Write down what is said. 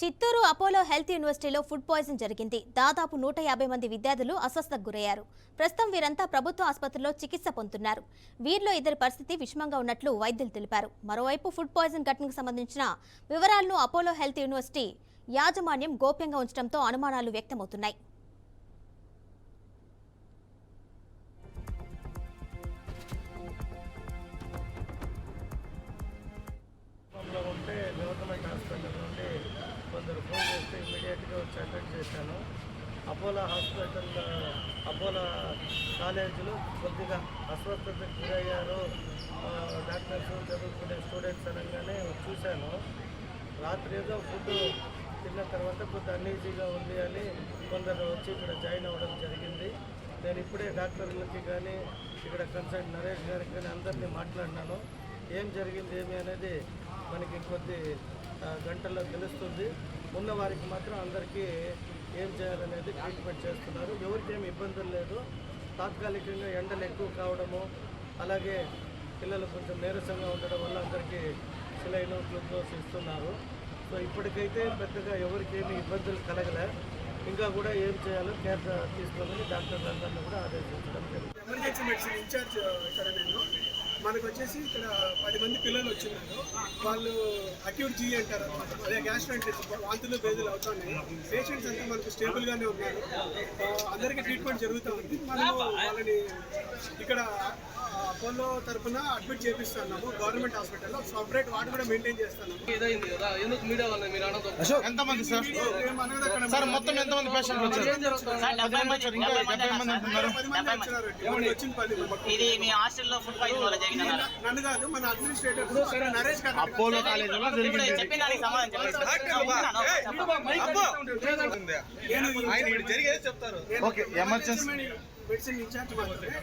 Chittoor Apollo health యూనివర్సిటీలో food poison జరిగింది. దాదాపు నూట యాభై మంది విద్యార్థులు అస్వస్థకు గురయ్యారు ప్రస్తుతం వీరంతా ప్రభుత్వ ఆసుపత్రిలో చికిత్స పొందుతున్నారు. వీరిలో ఇద్దరి పరిస్థితి విషమంగా ఉన్నట్లు వైద్యులు తెలిపారు. మరోవైపు ఫుడ్ పాయిజన్ ఘటనకు సంబంధించిన వివరాలను అపోలో హెల్త్ యూనివర్సిటీ యాజమాన్యం గోప్యంగా ఉంచడంతో అనుమానాలు వ్యక్తమవుతున్నాయి. ఉంటే హాస్పిటల్ కొందరు ఫోన్ చేస్తే ఇమీడియట్గా వచ్చి అటెండ్ చేశాను. అపోలో హాస్పిటల్ అపోలో కాలేజీలో కొద్దిగా అస్వస్థతకు గురయ్యారు. డాక్టర్స్ చదువుకునే స్టూడెంట్స్ అనగానే చూశాను. రాత్రి ఏదో ఫుడ్ తిన్న తర్వాత కొద్ది అన్ఈజీగా ఉంది అని కొందరు వచ్చి ఇక్కడ జాయిన్ అవ్వడం జరిగింది. నేను ఇప్పుడే డాక్టర్లకి కానీ ఇక్కడ కన్సల్ట్ నరేష్ గారికి కానీ అందరినీ మాట్లాడినాను. ఏం జరిగింది ఏమి అనేది మనకి కొద్ది గంటల్లో తెలుస్తుంది. ఉన్న వారికి మాత్రం అందరికీ ఏం చేయాలనేది ట్రీట్మెంట్ చేస్తున్నారు. ఎవరికి ఏమి ఇబ్బందులు లేదు. తాత్కాలికంగా ఎండలు ఎక్కువ కావడము అలాగే పిల్లలు కొంచెం నీరసంగా ఉండడం వల్ల అందరికీ సిలైన్ గ్లూకోజ్ ఇస్తున్నారు సో ఇప్పటికైతే పెద్దగా ఎవరికి ఇబ్బందులు కలగలే. ఇంకా కూడా ఏం చేయాలో కేర్ తీసుకోమని డాక్టర్లందరినీ కూడా ఆదేశించడం జరిగింది. ఎమర్జెన్సీ మెడిసిన్ ఇన్ఛార్జ్ ఇక్కడ మనకు వచ్చేసి ఇక్కడ పది మంది పిల్లలు వచ్చినారు వాళ్ళు అక్యూట్ జీ అంటారు అదే గ్యాస్ట్రైటిస్ వాంతులు బేదులు అవుతున్నాయి. పేషెంట్స్ అంతా మనకు స్టేబుల్ గానే ఉన్నారు. అందరికీ ట్రీట్మెంట్ జరుగుతూ ఉంది. మనము వాళ్ళని ఇక్కడ అపోలో తరఫున అడ్మిట్ చేపిస్తున్నాము. గవర్నమెంట్ హాస్పిటల్లో సపరేట్ వార్డు కూడా మెయింటైన్ చేస్తున్నాము. ఎంతమంది సార్? సార్ మొత్తం ఎంతమంది పేషెంట్లు వచ్చారు? పది మంది వచ్చిన పది. ఇది మీ హాస్టల్లో ఫుడ్ పాయిజన్ వల్ల నన్ను- కాదు మన అడ్మినిస్ట్రేటర్ నరేష్ గారు అపోలో కాలేజీలో జరిగింది. నేను ఓకే ఎమర్జెన్సీ. మెడిసిన్ ఇన్ఛార్జ్ మాత్రమే